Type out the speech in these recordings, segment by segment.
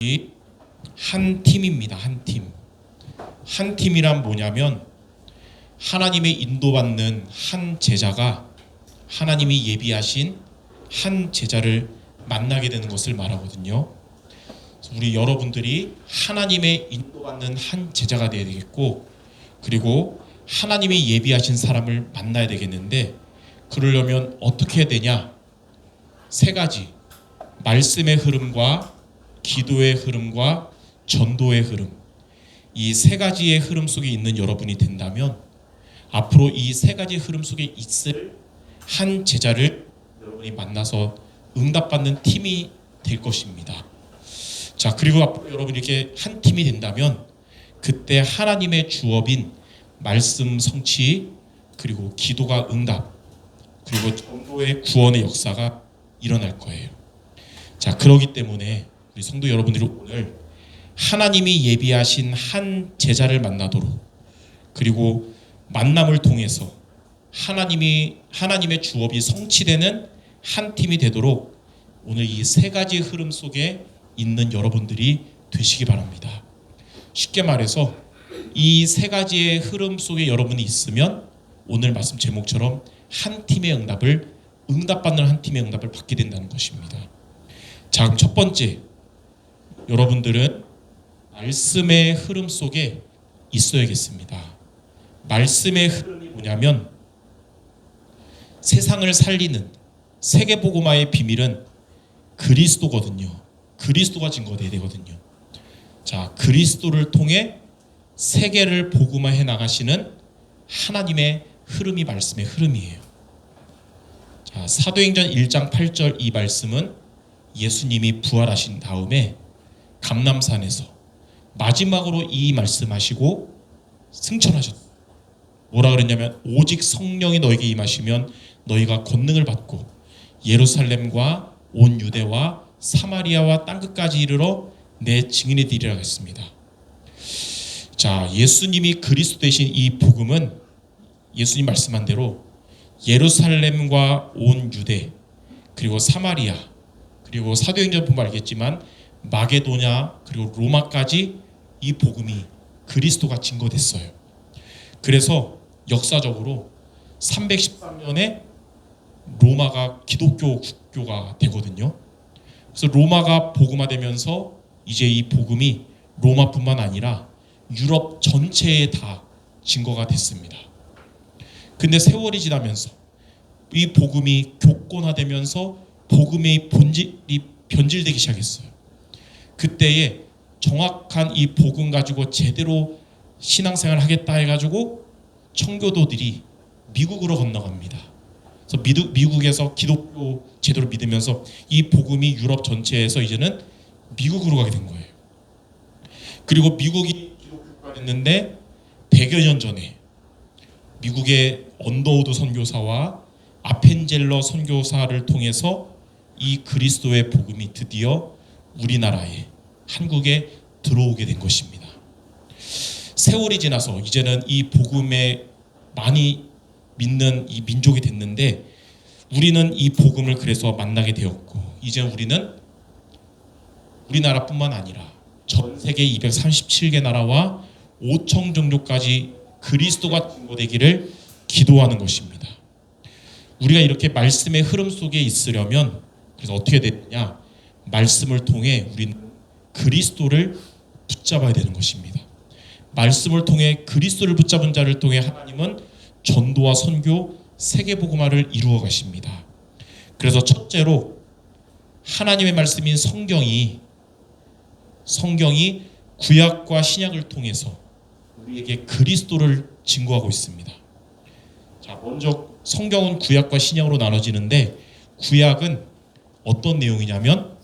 이한 팀입니다. 한 팀. 한 팀이란 뭐냐면 하나님의 인도받는 한 제자가 하나님이 예비하신 한 제자를 만나게 되는 것을 말하거든요. 우리 여러분들이 하나님의 인도받는 한 제자가 되어야 되겠고 그리고 하나님이 예비하신 사람을 만나야 되겠는데 그러려면 어떻게 해야 되냐? 세 가지. 말씀의 흐름과 기도의 흐름과 전도의 흐름. 이 세 가지의 흐름 속에 있는 여러분이 된다면 앞으로 이 세 가지 흐름 속에 있을 한 제자를 여러분이 만나서 응답받는 팀이 될 것입니다. 자, 그리고 앞으로 여러분이 이렇게 한 팀이 된다면 그때 하나님의 주업인 말씀 성취 그리고 기도가 응답 그리고 전도의 구원의 역사가 일어날 거예요. 자, 그러기 때문에 우리 성도 여러분들이 오늘 하나님이 예비하신 한 제자를 만나도록 그리고 만남을 통해서 하나님이 하나님의 주업이 성취되는 한 팀이 되도록 오늘 이 세 가지 흐름 속에 있는 여러분들이 되시기 바랍니다. 쉽게 말해서 이 세 가지의 흐름 속에 여러분이 있으면 오늘 말씀 제목처럼 한 팀의 응답을 응답받는 한 팀의 응답을 받게 된다는 것입니다. 자, 그럼 첫 번째 여러분들은 말씀의 흐름 속에 있어야겠습니다. 말씀의 흐름이 뭐냐면 세상을 살리는 세계복음화의 비밀은 그리스도거든요. 그리스도가 증거돼야 되거든요. 자, 그리스도를 통해 세계를 복음화해 나가시는 하나님의 흐름이 말씀의 흐름이에요. 자, 사도행전 1장 8절 이 말씀은 예수님이 부활하신 다음에 감남산에서 마지막으로 이 말씀하시고 승천하셨어요. 뭐라 그랬냐면 오직 성령이 너에게 임하시면 너희가 권능을 받고 예루살렘과 온 유대와 사마리아와 땅 끝까지 이르러 내 증인이 되리라 했습니다. 자, 예수님이 그리스도 되신 이 복음은 예수님 말씀한 대로 예루살렘과 온 유대 그리고 사마리아 그리고 사도행전 보면 알겠지만 마게도냐 그리고 로마까지 이 복음이 그리스도가 증거됐어요. 그래서 역사적으로 313년에 로마가 기독교 국교가 되거든요. 그래서 로마가 복음화되면서 이제 이 복음이 로마뿐만 아니라 유럽 전체에 다 증거가 됐습니다. 근데 세월이 지나면서 이 복음이 교권화되면서 복음의 본질이 변질되기 시작했어요. 그때에 정확한 이 복음 가지고 제대로 신앙생활 하겠다 해가지고 청교도들이 미국으로 건너갑니다. 그래서 미국, 미국에서 기독교 제대로 믿으면서 이 복음이 유럽 전체에서 이제는 미국으로 가게 된 거예요. 그리고 미국이 기독교가 됐는데 100여 년 전에 미국의 언더우드 선교사와 아펜젤러 선교사를 통해서 이 그리스도의 복음이 드디어 우리나라에 한국에 들어오게 된 것입니다. 세월이 지나서 이제는 이 복음에 많이 믿는 이 민족이 됐는데 우리는 이 복음을 그래서 만나게 되었고 이제 우리는 우리나라뿐만 아니라 전 세계 237개 나라와 5천 종족까지 그리스도가 증거되기를 기도하는 것입니다. 우리가 이렇게 말씀의 흐름 속에 있으려면 그래서 어떻게 되느냐? 말씀을 통해 우리는 그리스도를 붙잡아야 되는 것입니다. 말씀을 통해 그리스도를 붙잡은 자를 통해 하나님은 전도와 선교, 세계 복음화를 이루어 가십니다. 그래서 첫째로 하나님의 말씀인 성경이 성경이 구약과 신약을 통해서 우리에게 그리스도를 증거하고 있습니다. 자, 먼저 성경은 구약과 신약으로 나눠지는데 구약은 어떤 내용이냐면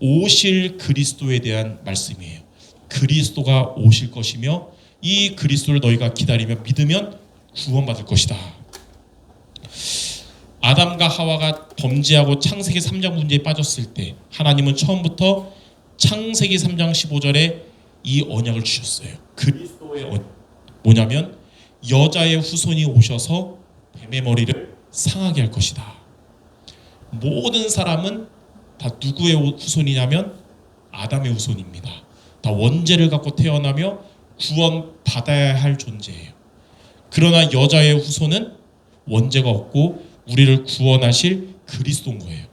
오실 그리스도에 대한 말씀이에요. 그리스도가 오실 것이며 이 그리스도를 너희가 기다리며 믿으면 구원받을 것이다. 아담과 하와가 범죄하고 창세기 3장 문제에 빠졌을 때 하나님은 처음부터 창세기 3장 15절에 이 언약을 주셨어요. 그리스도의 언약. 뭐냐면 여자의 후손이 오셔서 뱀의 머리를 상하게 할 것이다. 모든 사람은 다 누구의 후손이냐면 아담의 후손입니다. 다 원죄를 갖고 태어나며 구원 받아야 할 존재예요. 그러나 여자의 후손은 원죄가 없고 우리를 구원하실 그리스도인 거예요.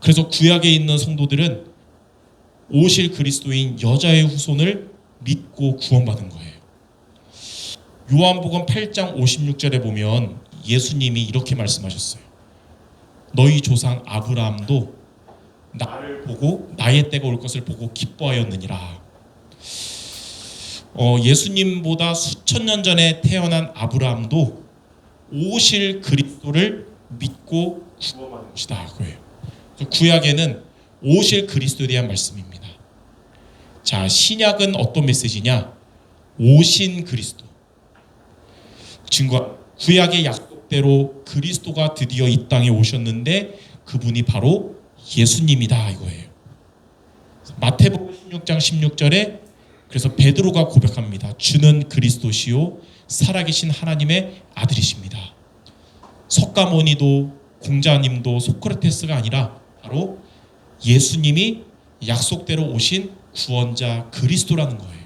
그래서 구약에 있는 성도들은 오실 그리스도인 여자의 후손을 믿고 구원받은 거예요. 요한복음 8장 56절에 보면 예수님이 이렇게 말씀하셨어요. 너희 조상 아브라함도 나를 보고 나의 때가 올 것을 보고 기뻐하였느니라. 어, 예수님보다 수천 년 전에 태어난 아브라함도 오실 그리스도를 믿고 구원받은 것이다. 그거예요. 그래서 구약에는 오실 그리스도에 대한 말씀입니다. 자, 신약은 어떤 메시지냐? 오신 그리스도. 증거 구약의 약속대로 그리스도가 드디어 이 땅에 오셨는데 그분이 바로 예수님이다 이거예요. 마태복음 16장 16절에 그래서 베드로가 고백합니다. 주는 그리스도시요 살아계신 하나님의 아들이십니다. 석가모니도 공자님도 소크라테스가 아니라 바로 예수님이 약속대로 오신 구원자 그리스도라는 거예요.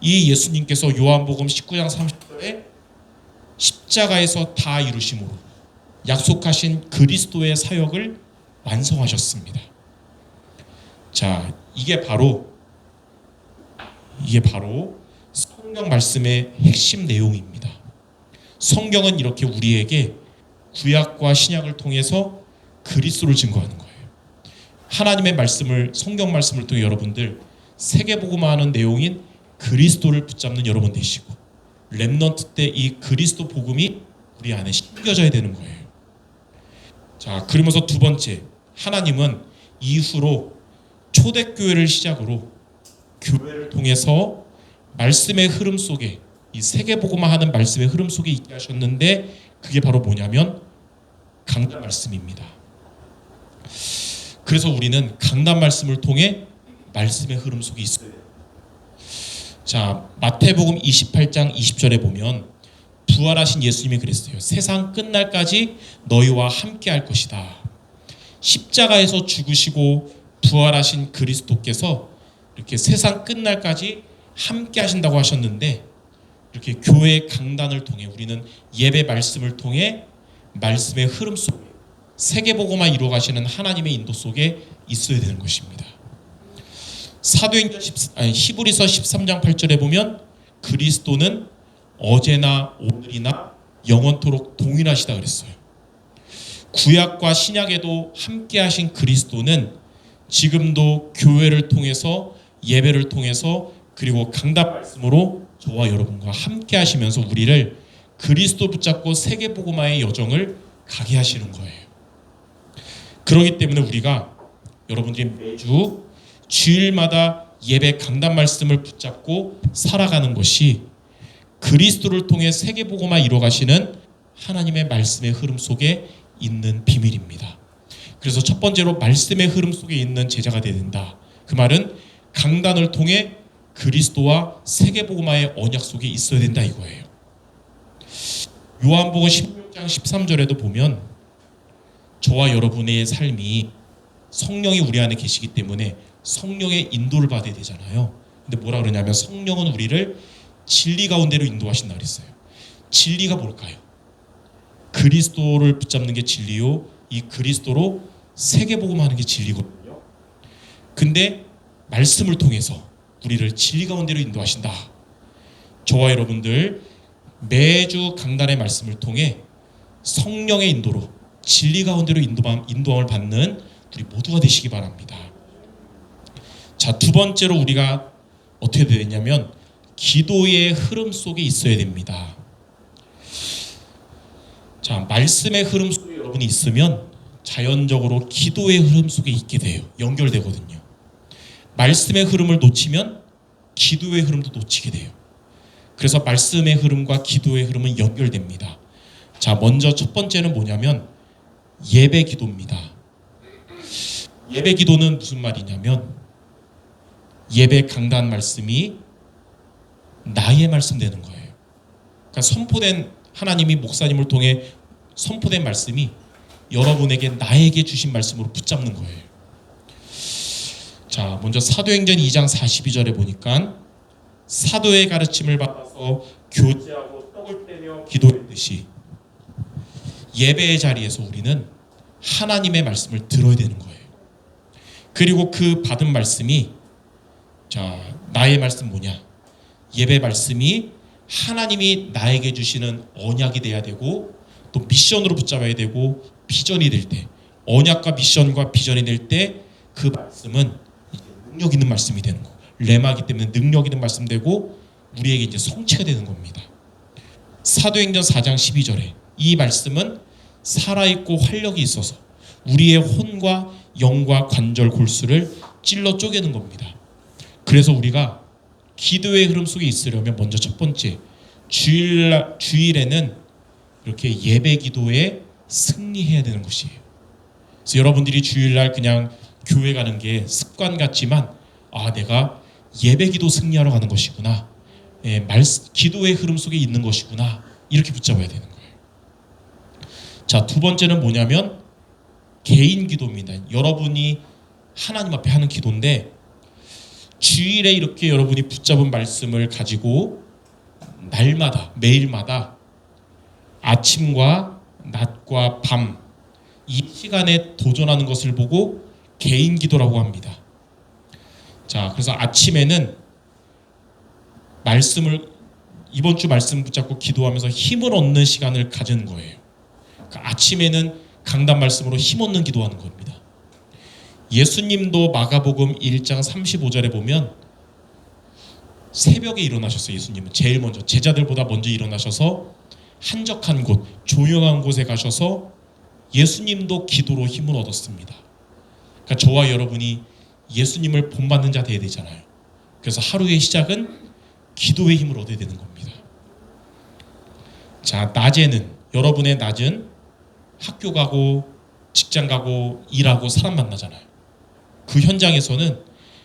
이 예수님께서 요한복음 19장 30절에 십자가에서 다 이루심으로 약속하신 그리스도의 사역을 완성하셨습니다. 자, 이게 바로 이게 바로 성경 말씀의 핵심 내용입니다. 성경은 이렇게 우리에게 구약과 신약을 통해서 그리스도를 증거하는 거예요. 하나님의 말씀을 성경 말씀을 통해 여러분들 세계 복음화하는 내용인 그리스도를 붙잡는 여러분 되시고 렘넌트 때 이 그리스도 복음이 우리 안에 심겨져야 되는 거예요. 자, 그러면서 두 번째 하나님은 이후로 초대교회를 시작으로 교회를 통해서 말씀의 흐름 속에 이 세계복음화하는 말씀의 흐름 속에 있게 하셨는데 그게 바로 뭐냐면 강단 말씀입니다. 그래서 우리는 강단 말씀을 통해 말씀의 흐름 속에 있어요. 자, 마태복음 28장 20절에 보면 부활하신 예수님이 그랬어요. 세상 끝날까지 너희와 함께 할 것이다. 십자가에서 죽으시고 부활하신 그리스도께서 이렇게 세상 끝날까지 함께 하신다고 하셨는데 이렇게 교회 강단을 통해 우리는 예배 말씀을 통해 말씀의 흐름 속에 세계보고만 이루어 가시는 하나님의 인도 속에 있어야 되는 것입니다. 사도행전 10, 아니, 히브리서 13장 8절에 보면 그리스도는 어제나 오늘이나 영원토록 동일하시다 그랬어요. 구약과 신약에도 함께 하신 그리스도는 지금도 교회를 통해서 예배를 통해서 그리고 강단 말씀으로 저와 여러분과 함께 하시면서 우리를 그리스도 붙잡고 세계 복음화의 여정을 가게 하시는 거예요. 그렇기 때문에 우리가 여러분들이 매주 주일마다 예배 강단 말씀을 붙잡고 살아가는 것이 그리스도를 통해 세계 복음화 이루어 가시는 하나님의 말씀의 흐름 속에 있는 비밀입니다. 그래서 첫 번째로 말씀의 흐름 속에 있는 제자가 되야 된다. 그 말은 강단을 통해 그리스도와 세계복음화의 언약 속에 있어야 된다 이거예요. 요한복음 16장 13절에도 보면 저와 여러분의 삶이 성령이 우리 안에 계시기 때문에 성령의 인도를 받아야 되잖아요. 근데 뭐라 그러냐면 성령은 우리를 진리 가운데로 인도하신다 그랬어요. 진리가 뭘까요? 그리스도를 붙잡는 게 진리요. 이 그리스도로 세계 복음하는 게 진리거든요. 근데 말씀을 통해서 우리를 진리 가운데로 인도하신다. 저와 여러분들 매주 강단의 말씀을 통해 성령의 인도로 진리 가운데로 인도함, 인도함을 받는 우리 모두가 되시기 바랍니다. 자, 두 번째로 우리가 어떻게 되냐면 기도의 흐름 속에 있어야 됩니다. 자, 말씀의 흐름 속에 여러분이 있으면 자연적으로 기도의 흐름 속에 있게 돼요. 연결되거든요. 말씀의 흐름을 놓치면 기도의 흐름도 놓치게 돼요. 그래서 말씀의 흐름과 기도의 흐름은 연결됩니다. 자, 먼저 첫 번째는 뭐냐면 예배 기도입니다. 예배 기도는 무슨 말이냐면 예배 강단 말씀이 나의 말씀 되는 거예요. 그러니까 선포된 하나님이 목사님을 통해 선포된 말씀이 여러분에게 나에게 주신 말씀으로 붙잡는 거예요. 자, 자, 먼저 사도행전 2장 42절에 보니까 사도의 가르침을 받아서 교제하고 떡을 떼며 기도했듯이 예배의 자리에서 우리는 하나님의 말씀을 들어야 되는 거예요. 그리고 그 받은 말씀이 자, 나의 말씀 뭐냐? 예배 말씀이 하나님이 나에게 주시는 언약이 돼야 되고 또 미션으로 붙잡아야 되고 비전이 될 때 언약과 미션과 비전이 될 때 그 말씀은 능력 있는 말씀이 되는 거. 레마기 때문에 능력 있는 말씀 되고 우리에게 이제 성취가 되는 겁니다. 사도행전 4장 12절에 이 말씀은 살아있고 활력이 있어서 우리의 혼과 영과 관절 골수를 찔러 쪼개는 겁니다. 그래서 우리가 기도의 흐름 속에 있으려면 먼저 첫 번째 주일 주일에는 이렇게 예배 기도에 승리해야 되는 것이에요. 그래서 여러분들이 주일날 그냥 교회 가는 게 습관 같지만 아 내가 예배 기도 승리하러 가는 것이구나. 예, 말 기도의 흐름 속에 있는 것이구나. 이렇게 붙잡아야 되는 거예요. 자, 두 번째는 뭐냐면 개인 기도입니다. 여러분이 하나님 앞에 하는 기도인데 주일에 이렇게 여러분이 붙잡은 말씀을 가지고 날마다 매일마다 아침과 낮과 밤 이 시간에 도전하는 것을 보고 개인 기도라고 합니다. 자, 그래서 아침에는 말씀을 이번 주 말씀 붙잡고 기도하면서 힘을 얻는 시간을 가지는 거예요. 그러니까 아침에는 강단 말씀으로 힘 얻는 기도하는 겁니다. 예수님도 마가복음 1장 35절에 보면 새벽에 일어나셨어요. 예수님은 제일 먼저 제자들보다 먼저 일어나셔서 한적한 곳, 조용한 곳에 가셔서 예수님도 기도로 힘을 얻었습니다. 그러니까 저와 여러분이 예수님을 본받는 자 돼야 되잖아요. 그래서 하루의 시작은 기도의 힘을 얻어야 되는 겁니다. 자, 낮에는 여러분의 낮은 학교 가고 직장 가고 일하고 사람 만나잖아요. 그 현장에서는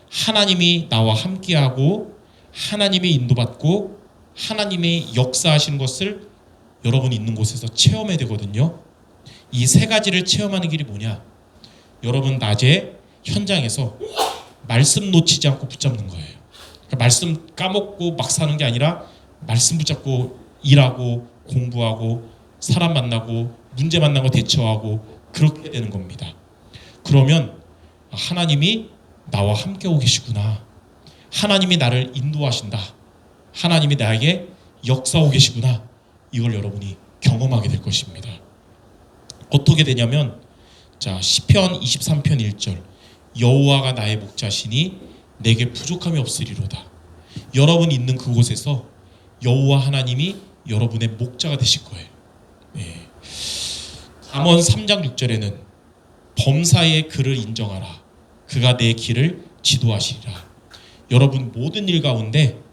하나님이 나와 함께하고 하나님의 인도받고 하나님의 역사하시는 것을 여러분이 있는 곳에서 체험해야 되거든요. 이 세 가지를 체험하는 길이 뭐냐? 여러분 낮에 현장에서 말씀 놓치지 않고 붙잡는 거예요. 그러니까 말씀 까먹고 막 사는 게 아니라 말씀 붙잡고 일하고 공부하고 사람 만나고 문제 만나고 대처하고 그렇게 되는 겁니다. 그러면 하나님이 나와 함께 오 계시구나. 하나님이 나를 인도하신다. 하나님이 나에게 역사오 계시구나. 이걸 여러분이 경험하게 될 것입니다. 어떻게 되냐면 자 시편 23편 1절 여호와가 나의 목자시니 내게 부족함이 없으리로다. 여러분 있는 그곳에서 여호와 하나님이 여러분의 목자가 되실 거예요. 네. 잠언 3장 6절에는 범사의 그를 인정하라. 그가 내 길을 지도하시리라. 여러분 모든 일 가운데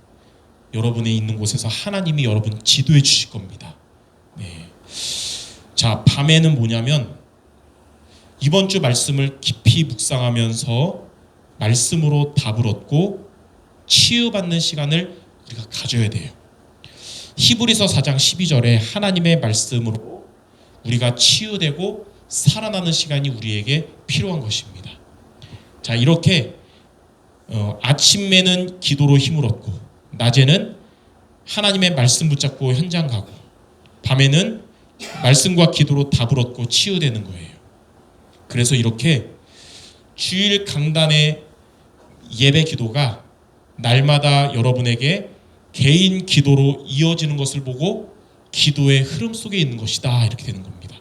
여러분의 있는 곳에서 하나님이 여러분 지도해 주실 겁니다. 네. 자, 밤에는 뭐냐면 이번 주 말씀을 깊이 묵상하면서 말씀으로 답을 얻고 치유받는 시간을 우리가 가져야 돼요. 히브리서 4장 12절에 하나님의 말씀으로 우리가 치유되고 살아나는 시간이 우리에게 필요한 것입니다. 자, 이렇게 어, 아침에는 기도로 힘을 얻고 낮에는 하나님의 말씀 붙잡고 현장 가고 밤에는 말씀과 기도로 답을 얻고 치유되는 거예요. 그래서 이렇게 주일 강단의 예배 기도가 날마다 여러분에게 개인 기도로 이어지는 것을 보고 기도의 흐름 속에 있는 것이다 이렇게 되는 겁니다.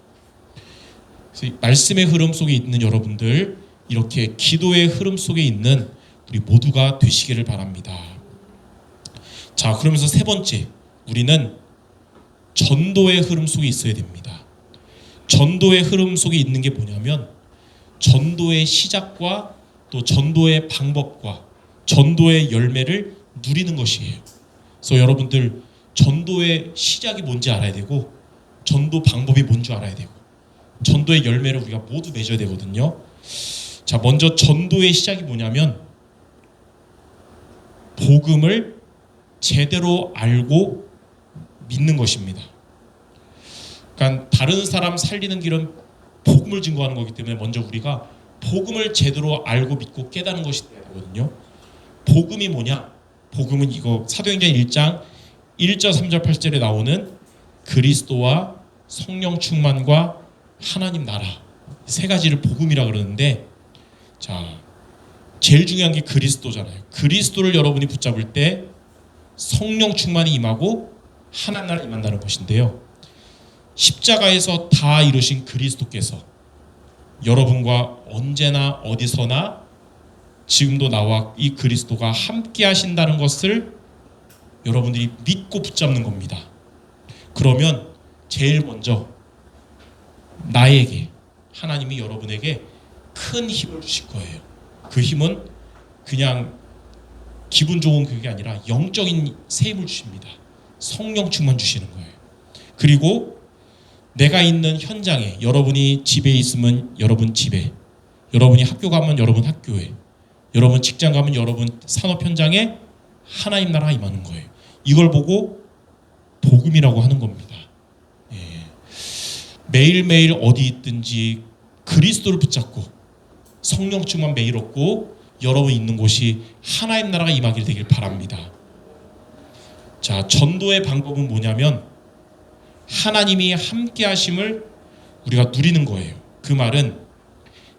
말씀의 흐름 속에 있는 여러분들 이렇게 기도의 흐름 속에 있는 우리 모두가 되시기를 바랍니다. 자, 그러면서 세 번째, 우리는 전도의 흐름 속에 있어야 됩니다. 전도의 흐름 속에 있는 게 뭐냐면 전도의 시작과 또 전도의 방법과 전도의 열매를 누리는 것이에요. 그래서 여러분들 전도의 시작이 뭔지 알아야 되고 전도 방법이 뭔지 알아야 되고 전도의 열매를 우리가 모두 맺어야 되거든요. 자, 먼저 전도의 시작이 뭐냐면 복음을 제대로 알고 믿는 것입니다. 그러니까 다른 사람 살리는 길은 복음을 증거하는 거기 때문에 먼저 우리가 복음을 제대로 알고 믿고 깨닫는 것이. 거거든요. 복음이 뭐냐? 복음은 이거 사도행전 1장 1절 3절 8절에 나오는 그리스도와 성령 충만과 하나님 나라 세 가지를 복음이라 그러는데 자 제일 중요한 게 그리스도잖아요. 그리스도를 여러분이 붙잡을 때 성령 충만이 임하고 하나님 나라 임한다는 것인데요. 십자가에서 다 이루신 그리스도께서 여러분과 언제나 어디서나 지금도 나와 이 그리스도가 함께 하신다는 것을 여러분들이 믿고 붙잡는 겁니다. 그러면 제일 먼저 나에게 하나님이 여러분에게 큰 힘을 주실 거예요. 그 힘은 그냥 기분 좋은 그게 아니라 영적인 새 힘을 주십니다. 성령 충만 주시는 거예요. 그리고 내가 있는 현장에 여러분이 집에 있으면 여러분 집에 여러분이 학교 가면 여러분 학교에 여러분 직장 가면 여러분 산업 현장에 하나님 나라가 임하는 거예요. 이걸 보고 복음이라고 하는 겁니다. 예. 매일매일 어디 있든지 그리스도를 붙잡고 성령 충만 매일 얻고 여러분 있는 곳이 하나님 나라가 임하길 되길 바랍니다. 자, 전도의 방법은 뭐냐면 하나님이 함께 하심을 우리가 누리는 거예요. 그 말은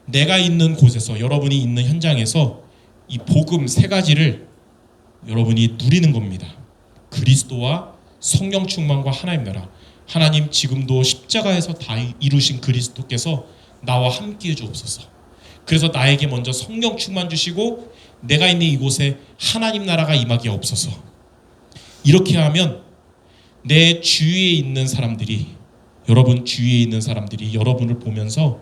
내가 있는 곳에서 여러분이 있는 현장에서 이 복음 세 가지를 여러분이 누리는 겁니다. 그리스도와 성령 충만과 하나님 나라. 하나님 지금도 십자가에서 다 이루신 그리스도께서 나와 함께 해 주옵소서. 그래서 나에게 먼저 성령 충만 주시고 내가 있는 이곳에 하나님 나라가 임하게 없어서. 이렇게 하면 내 주위에 있는 사람들이 여러분 주위에 있는 사람들이 여러분을 보면서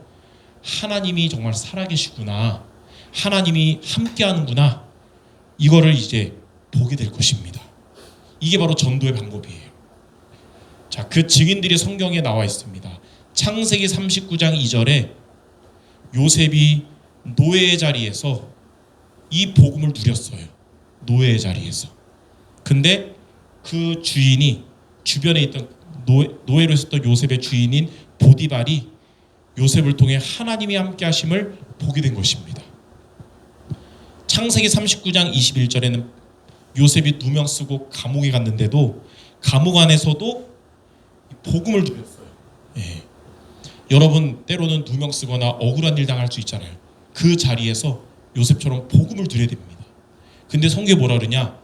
하나님이 정말 살아계시구나. 하나님이 함께하는구나. 이거를 이제 보게 될 것입니다. 이게 바로 전도의 방법이에요. 자, 그 증인들이 성경에 나와 있습니다. 창세기 39장 2절에 요셉이 노예의 자리에서 이 복음을 누렸어요. 노예의 자리에서. 근데 그 주인이 주변에 있던 노예, 노예로 있었던 요셉의 주인인 보디발이 요셉을 통해 하나님이 함께 하심을 보게 된 것입니다. 창세기 39장 21절에는 요셉이 누명 쓰고 감옥에 갔는데도 감옥 안에서도 복음을 누렸어요. 예. 여러분 때로는 누명 쓰거나 억울한 일 당할 수 있잖아요. 그 자리에서 요셉처럼 복음을 누려야 됩니다. 근데 성경에 뭐라 그러냐?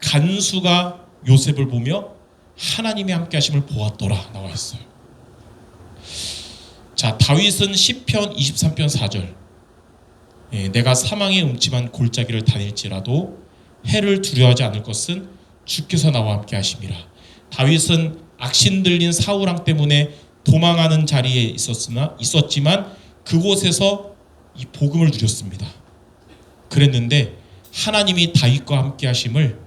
간수가 요셉을 보며 하나님의 함께 하심을 보았더라 나와 있어요. 자, 다윗은 시편 23편 4절. 예, 내가 사망의 음침한 골짜기를 다닐지라도 해를 두려워하지 않을 것은 주께서 나와 함께 하심이라. 다윗은 악신 들린 왕 때문에 도망하는 자리에 있었으나 있었지만 그곳에서 이 복음을 누렸습니다. 그랬는데 하나님이 다윗과 함께 하심을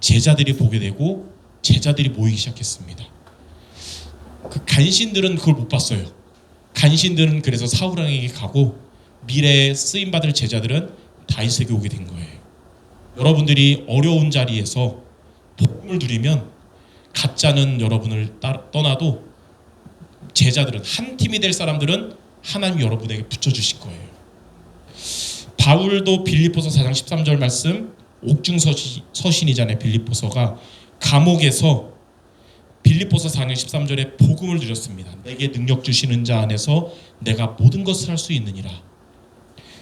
제자들이 보게 되고 제자들이 모이기 시작했습니다. 그 간신들은 그걸 못 봤어요. 간신들은 그래서 사울 왕에게 가고 미래에 쓰임 받을 제자들은 다윗에게 오게 된 거예요. 여러분들이 어려운 자리에서 복음을 누리면 가짜는 여러분을 따, 떠나도 제자들은 한 팀이 될 사람들은 하나님 여러분에게 붙여 주실 거예요. 바울도 빌립보서 4장 13절 말씀 옥중 서신이잖아요. 빌립보서가 감옥에서 빌립보서 4장 13절에 복음을 누렸습니다. 내게 능력 주시는 자 안에서 내가 모든 것을 할 수 있느니라.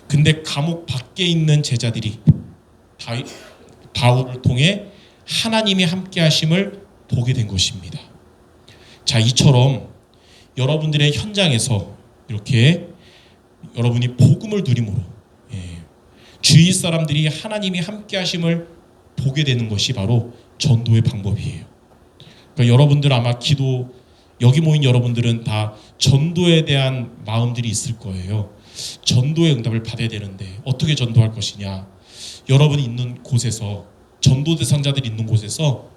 근데 감옥 밖에 있는 제자들이 바울을 통해 하나님이 함께 하심을 보게 된 것입니다. 자, 이처럼 여러분들의 현장에서 이렇게 여러분이 복음을 누림으로 예, 주위 사람들이 하나님이 함께 하심을 보게 되는 것이 바로 전도의 방법이에요. 그러니까 여러분들 아마 기도 여기 모인 여러분들은 다 전도에 대한 마음들이 있을 거예요. 전도의 응답을 받아야 되는데 어떻게 전도할 것이냐? 여러분이 있는 곳에서 전도 대상자들이 있는 곳에서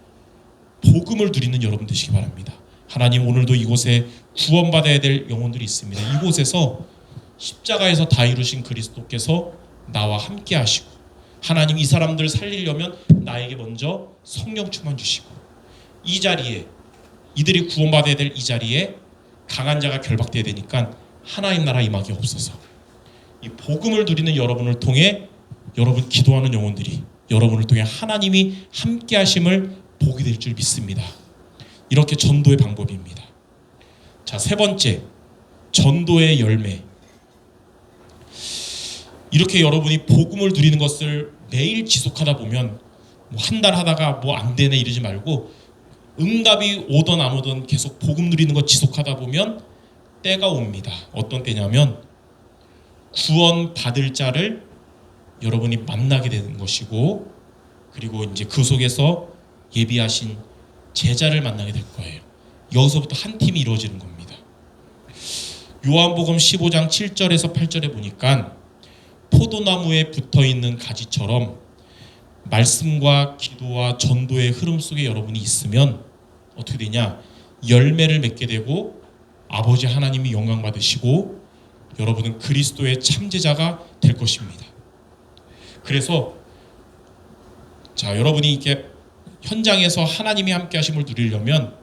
복음을 누리는 여러분 되시기 바랍니다. 하나님 오늘도 이곳에 구원받아야 될 영혼들이 있습니다. 이곳에서 십자가에서 다 이루신 그리스도께서 나와 함께 하시고 하나님 이 사람들 살리려면 나에게 먼저 성령 충만 주시고 이 자리에 이들이 구원받아야 될 이 자리에 강한 자가 결박돼야 되니까 하나님 나라 임하기 없어서 이 복음을 누리는 여러분을 통해 여러분 기도하는 영혼들이 여러분을 통해 하나님이 함께 하심을 보게 될 줄 믿습니다. 이렇게 전도의 방법입니다. 자, 세 번째. 전도의 열매. 이렇게 여러분이 복음을 누리는 것을 매일 지속하다 보면 뭐 한 달 하다가 뭐 안 되네 이러지 말고 응답이 오든 안 오든 계속 복음 누리는 거 지속하다 보면 때가 옵니다. 어떤 때냐면 구원 받을 자를 여러분이 만나게 되는 것이고 그리고 이제 그 속에서 예비하신 제자를 만나게 될 거예요. 여기서부터 한 팀이 이루어지는 겁니다. 요한복음 15장 7절에서 8절에 보니까 포도나무에 붙어 있는 가지처럼 말씀과 기도와 전도의 흐름 속에 여러분이 있으면 어떻게 되냐? 열매를 맺게 되고 아버지 하나님이 영광 받으시고 여러분은 그리스도의 참제자가 될 것입니다. 그래서 자, 여러분이 이렇게 현장에서 하나님이 함께 하심을 누리려면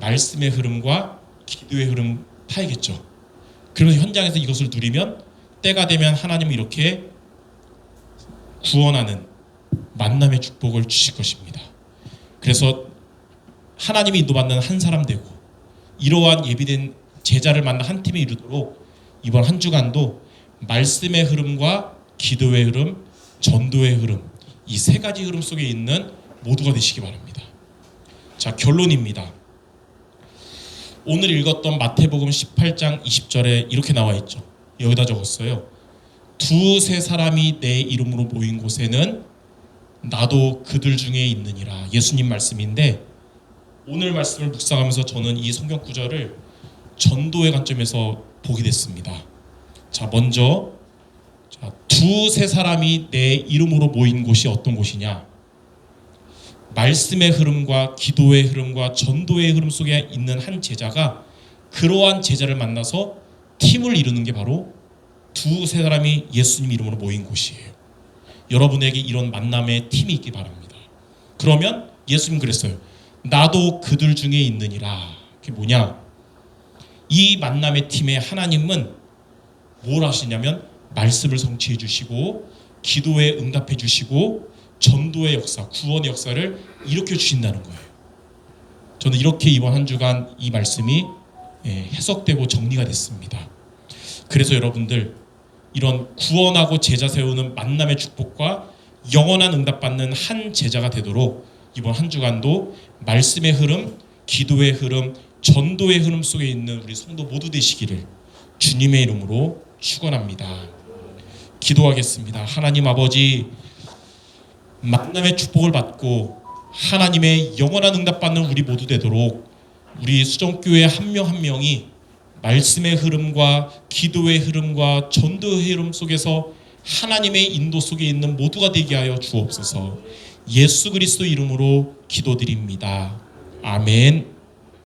말씀의 흐름과 기도의 흐름 타야겠죠. 그러면서 현장에서 이것을 누리면 때가 되면 하나님은 이렇게 구원하는 만남의 축복을 주실 것입니다. 그래서 하나님이 인도받는 한 사람 되고 이러한 예비된 제자를 만나 한 팀에 이르도록 이번 한 주간도 말씀의 흐름과 기도의 흐름, 전도의 흐름 이 세 가지 흐름 속에 있는 모두가 되시기 바랍니다. 자 결론입니다. 오늘 읽었던 마태복음 18장 20절에 이렇게 나와 있죠. 여기다 적었어요. 두세 사람이 내 이름으로 모인 곳에는 나도 그들 중에 있느니라. 예수님 말씀인데 오늘 말씀을 묵상하면서 저는 이 성경 구절을 전도의 관점에서 보게 됐습니다. 자, 먼저 자, 두세 사람이 내 이름으로 모인 곳이 어떤 곳이냐? 말씀의 흐름과 기도의 흐름과 전도의 흐름 속에 있는 한 제자가 그러한 제자를 만나서 팀을 이루는 게 바로 두 세 사람이 예수님 이름으로 모인 곳이에요. 여러분에게 이런 만남의 팀이 있기 바랍니다. 그러면 예수님 그랬어요. 나도 그들 중에 있느니라. 그게 뭐냐? 이 만남의 팀에 하나님은 뭘 하시냐면 말씀을 성취해 주시고 기도에 응답해 주시고 전도의 역사, 구원의 역사를 일으켜 주신다는 거예요. 저는 이렇게 이번 한 주간 이 말씀이 예, 해석되고 정리가 됐습니다. 그래서 여러분들 이런 구원하고 제자 세우는 만남의 축복과 영원한 응답받는 한 제자가 되도록 이번 한 주간도 말씀의 흐름, 기도의 흐름, 전도의 흐름 속에 있는 우리 성도 모두 되시기를 주님의 이름으로 축원합니다. 기도하겠습니다. 하나님 아버지 만남의 축복을 받고 하나님의 영원한 응답받는 우리 모두 되도록 우리 수정교회 한명한 명이 말씀의 흐름과 기도의 흐름과 전도의 흐름 속에서 하나님의 인도 속에 있는 모두가 되게 하여 주옵소서. 예수 그리스도 이름으로 기도드립니다. 아멘.